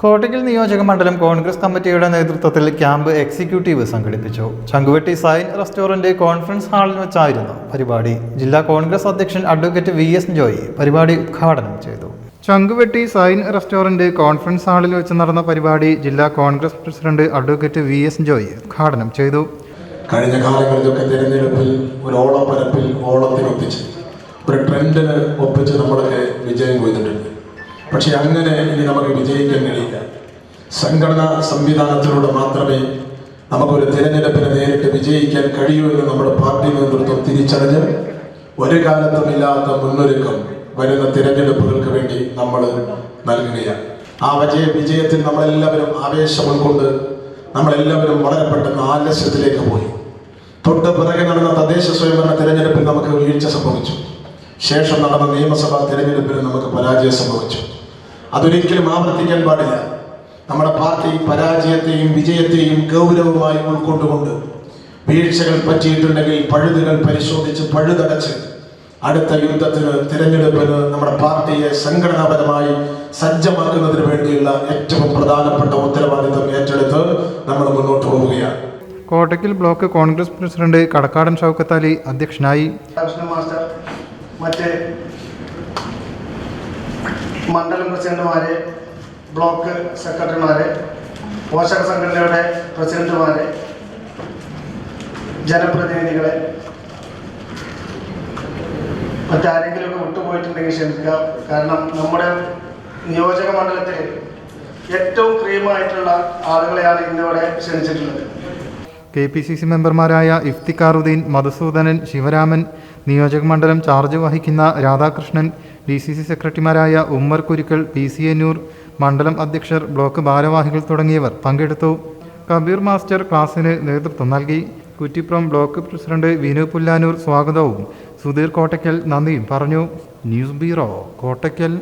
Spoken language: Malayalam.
കോട്ടയ്ക്കൽ നിയോജക മണ്ഡലം കോൺഗ്രസ് കമ്മിറ്റിയുടെ നേതൃത്വത്തിൽ ക്യാമ്പ് എക്സിക്യൂട്ടീവ് സംഘടിപ്പിച്ചു. ചങ്കുവെട്ടി സൈൻ റെസ്റ്റോറന്റ് കോൺഫറൻസ് ഹാളിൽ വെച്ചായിരുന്നു പരിപാടി. ജില്ലാ കോൺഗ്രസ് അധ്യക്ഷൻ അഡ്വക്കേറ്റ് വി എസ് ജോയി പരിപാടി ഉദ്ഘാടനം ചെയ്തു. ചങ്കുവെട്ടി സൈൻ റെസ്റ്റോറന്റ് കോൺഫറൻസ് ഹാളിൽ വെച്ച് നടന്ന പരിപാടി ജില്ലാ Congress president advocate V S Joy ഉദ്ഘാടനം ചെയ്തു. കഴിഞ്ഞ കാലങ്ങളിലൊക്കെ തിരഞ്ഞെടുപ്പിൽ ഒരു ഓളപ്പരപ്പിൽ ഓളത്തിനൊപ്പിച്ച് ഒരു ട്രെൻഡിന് ഒപ്പിച്ച് നമ്മളൊക്കെ വിജയം കൊയ്തിട്ടുണ്ട്. പക്ഷെ അങ്ങനെ ഇനി നമുക്ക് വിജയിക്കാൻ കഴിയില്ല സംഘടനാ സംവിധാനത്തിലൂടെ മാത്രമേ നമുക്കൊരു തിരഞ്ഞെടുപ്പിനെ നേരിട്ട് വിജയിക്കാൻ കഴിയൂ എന്ന് നമ്മുടെ പാർട്ടി നേതൃത്വം തിരിച്ചറിഞ്ഞ് ഒരു കാലത്തും ഇല്ലാത്ത മുന്നൊരുക്കം വരുന്ന തിരഞ്ഞെടുപ്പുകൾക്ക് വേണ്ടി നമ്മൾ നൽകുകയാണ്. ആ വിജയ വിജയത്തിൽ നമ്മളെല്ലാവരും ആവേശം ഉൾക്കൊണ്ട് നമ്മളെല്ലാവരും വളരെ പെട്ടെന്ന് ആലസ്യത്തിലേക്ക് പോയി. തൊട്ട് പിറകെ നടന്ന തദ്ദേശ സ്വയംഭരണ തിരഞ്ഞെടുപ്പിൽ നമുക്ക് വീഴ്ച സംഭവിച്ചു. ശേഷം നടന്ന നിയമസഭാ തിരഞ്ഞെടുപ്പിൽ നമുക്ക് പരാജയം സംഭവിച്ചു. അതൊരിക്കലും ആവർത്തിക്കാൻ പാടില്ല. നമ്മുടെ പാർട്ടി പരാജയത്തെയും വിജയത്തെയും ഗൗരവമായി ഉൾക്കൊണ്ടുകൊണ്ട് വീഴ്ചകൾ പറ്റിയിട്ടുണ്ടെങ്കിൽ പഴുതുകൾ പരിശോധിച്ച് പഴുതടച്ച് അടുത്ത യുദ്ധത്തിന് തിരഞ്ഞെടുപ്പിന് നമ്മുടെ പാർട്ടിയെ സംഘടനാപരമായി സജ്ജമാക്കുന്നതിന് വേണ്ടിയുള്ള ഏറ്റവും പ്രധാനപ്പെട്ട ഉത്തരവാദിത്തം ഏറ്റെടുത്ത് നമ്മൾ മുന്നോട്ട് പോവുകയാണ്. കോട്ടക്കിൽ ബ്ലോക്ക് കോൺഗ്രസ് പ്രസിഡന്റ് കടക്കാടൻ ഷൗക്കത്ത് അലി അധ്യക്ഷനായി. മാസ്റ്റർ മറ്റ് മണ്ഡലം പ്രസിഡന്റുമാരെ ബ്ലോക്ക് സെക്രട്ടറിമാരെ പോഷക സംഘടനയുടെ പ്രസിഡന്റുമാരെ ജനപ്രതിനിധികളെ മറ്റാരെങ്കിലുമൊക്കെ വിട്ടുപോയിട്ടുണ്ടെങ്കിൽ ക്ഷമിക്കുക. കാരണം നമ്മുടെ നിയോജക മണ്ഡലത്തിൽ ഏറ്റവും ക്രീമായിട്ടുള്ള ആളുകളെയാണ് ഇന്നിവിടെ ക്ഷണിച്ചിട്ടുള്ളത്. കെ പി സി സി മെമ്പർമാരായ ഇഫ്തിഖാറുദ്ദീൻ മധുസൂദനൻ ശിവരാമൻ നിയോജക മണ്ഡലം ചാർജ് വഹിക്കുന്ന രാധാകൃഷ്ണൻ ഡി സി സി സെക്രട്ടറിമാരായ ഉമ്മർ കുരുക്കൾ പി സി എന്നൂർ മണ്ഡലം അധ്യക്ഷർ ബ്ലോക്ക് ഭാരവാഹികൾ തുടങ്ങിയവർ പങ്കെടുത്തു. കബീർ മാസ്റ്റർ ക്ലാസ്സിന് നേതൃത്വം നൽകി. കുറ്റിപ്പുറം ബ്ലോക്ക് പ്രസിഡന്റ് വിനു പുല്ലാനൂർ സ്വാഗതവും. സുധീർ കോട്ടയ്ക്കൽ നന്ദിയും പറഞ്ഞു. News bureau Kottakkal.